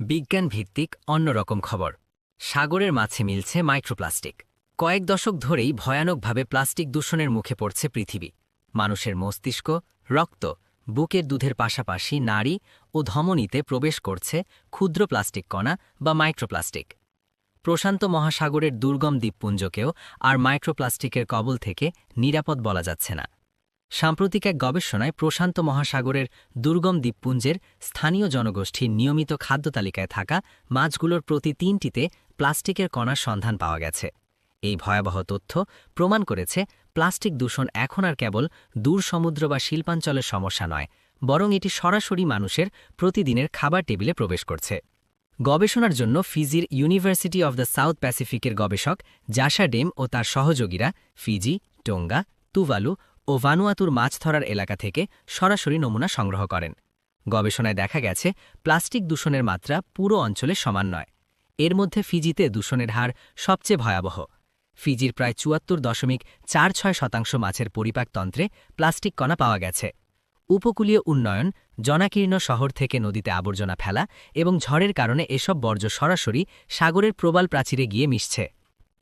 বিজ্ঞান ভিত্তিক অন্যরকম খবর। সাগরের মাছে মিলছে মাইক্রোপ্লাস্টিক। কয়েক দশক ধরেই ভয়ানকভাবে প্লাস্টিক দূষণের মুখে পড়ছে পৃথিবী। মানুষের মস্তিষ্ক, রক্ত, বুকের দুধের পাশাপাশি নারী ও ধমনীতে প্রবেশ করছে ক্ষুদ্র প্লাস্টিক কণা বা মাইক্রোপ্লাস্টিক। প্রশান্ত মহাসাগরের দুর্গম দ্বীপপুঞ্জকেও আর মাইক্রোপ্লাস্টিকের কবল থেকে নিরাপদ বলা যাচ্ছে না। সাম্প্রতিক এক গবেষণায় প্রশান্ত মহাসাগরের দুর্গম দ্বীপপুঞ্জের স্থানীয় জনগোষ্ঠীর নিয়মিত খাদ্য তালিকায় থাকা মাছগুলোর প্রতি তিনটিতে প্লাস্টিকের কণার সন্ধান পাওয়া গেছে। এই ভয়াবহ তথ্য প্রমাণ করেছে প্লাস্টিক দূষণ এখন আর কেবল দূর সমুদ্র বা শিল্পাঞ্চলের সমস্যা নয়, বরং এটি সরাসরি মানুষের প্রতিদিনের খাবার টেবিলে প্রবেশ করছে। গবেষণার জন্য ফিজির ইউনিভার্সিটি অব দ্য সাউথ প্যাসিফিকের গবেষক জাসা ডেম ও তার সহযোগীরা ফিজি, টোঙ্গা, তুভালু ও ভানুয়াতুর মাছ ধরার এলাকা থেকে সরাসরি নমুনা সংগ্রহ করেন। গবেষণায় দেখা গেছে, প্লাস্টিক দূষণের মাত্রা পুরো অঞ্চলে সমান নয়। এর মধ্যে ফিজিতে দূষণের হার সবচেয়ে ভয়াবহ। ফিজির প্রায় চুয়াত্তর দশমিক চার ছয় শতাংশ মাছের পরিপাকতন্ত্রে প্লাস্টিক কণা পাওয়া গেছে। উপকূলীয় উন্নয়ন, জনাকীর্ণ শহর থেকে নদীতে আবর্জনা ফেলা এবং ঝড়ের কারণে এসব বর্জ্য সরাসরি সাগরের প্রবাল প্রাচীরে গিয়ে মিশছে।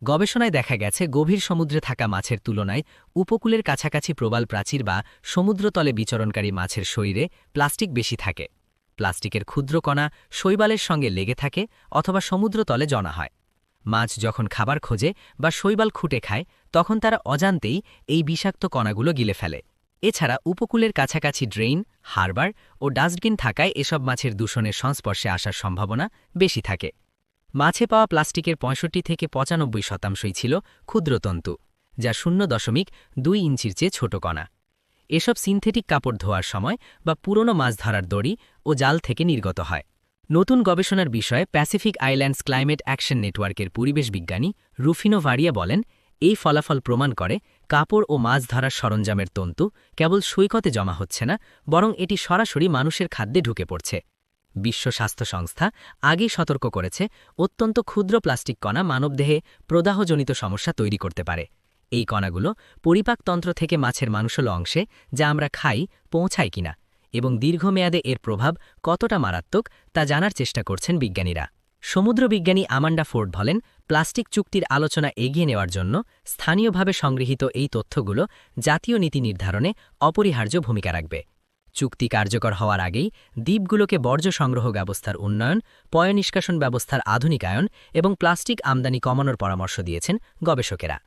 গবেষণায় দেখা গেছে, গভীর সমুদ্রে থাকা মাছের তুলনায় উপকূলের কাছাকাছি প্রবাল প্রাচীর বা সমুদ্রতলে বিচরণকারী মাছের শরীরে প্লাস্টিক বেশি থাকে। প্লাস্টিকের ক্ষুদ্র কণা শৈবালের সঙ্গে লেগে থাকে অথবা সমুদ্রতলে জনা হয়। মাছ যখন খাবার খোঁজে বা শৈবাল খুঁটে খায়, তখন তারা অজান্তেই এই বিষাক্ত কণাগুলো গিলে ফেলে। এছাড়া উপকূলের কাছাকাছি ড্রেইন, হারবার ও ডাস্টবিন থাকায় এসব মাছের দূষণের সংস্পর্শে আসার সম্ভাবনা বেশি থাকে। মাছে পাওয়া প্লাস্টিকের পঁয়ষট্টি থেকে পঁচানব্বই শতাংশই ছিল ক্ষুদ্রতন্তু, যা শূন্য দশমিক দুই ইঞ্চির চেয়ে ছোট কণা। এসব সিনথেটিক কাপড় ধোয়ার সময় বা পুরনো মাছ ধরার দড়ি ও জাল থেকে নির্গত হয়। নতুন গবেষণার বিষয়ে প্যাসিফিক আইল্যান্ডস ক্লাইমেট অ্যাকশন নেটওয়ার্কের পরিবেশ বিজ্ঞানী রুফিনো ভারিয়া বলেন, এই ফলাফল প্রমাণ করে কাপড় ও মাছ ধরার সরঞ্জামের তন্তু কেবল সৈকতে জমা হচ্ছে না, বরং এটি সরাসরি মানুষের খাদ্যে ঢুকে পড়ছে। বিশ্ব স্বাস্থ্য সংস্থা আগেই সতর্ক করেছে, অত্যন্ত ক্ষুদ্র প্লাস্টিক কণা মানবদেহে প্রদাহজনিত সমস্যা তৈরি করতে পারে। এই কণাগুলো পরিপাকতন্ত্র থেকে মাছের মানুষল অংশে, যা আমরা খাই, পৌঁছায় কিনা এবং দীর্ঘমেয়াদে এর প্রভাব কতটা মারাত্মক তা জানার চেষ্টা করছেন বিজ্ঞানীরা। সমুদ্রবিজ্ঞানী আমান্ডা ফোর্ড বলেন, প্লাস্টিক চুক্তির আলোচনা এগিয়ে নেওয়ার জন্য স্থানীয়ভাবে সংগৃহীত এই তথ্যগুলো জাতীয় নীতি নির্ধারণে অপরিহার্য ভূমিকা রাখবে। চুক্তি কার্যকর হওয়ার আগেই দ্বীপগুলোকে বর্জ্য সংগ্রহ ব্যবস্থার উন্নয়ন, পয়নিষ্কাশন ব্যবস্থার আধুনিকায়ন এবং প্লাস্টিক আমদানি কমানোর পরামর্শ দিয়েছেন গবেষকেরা।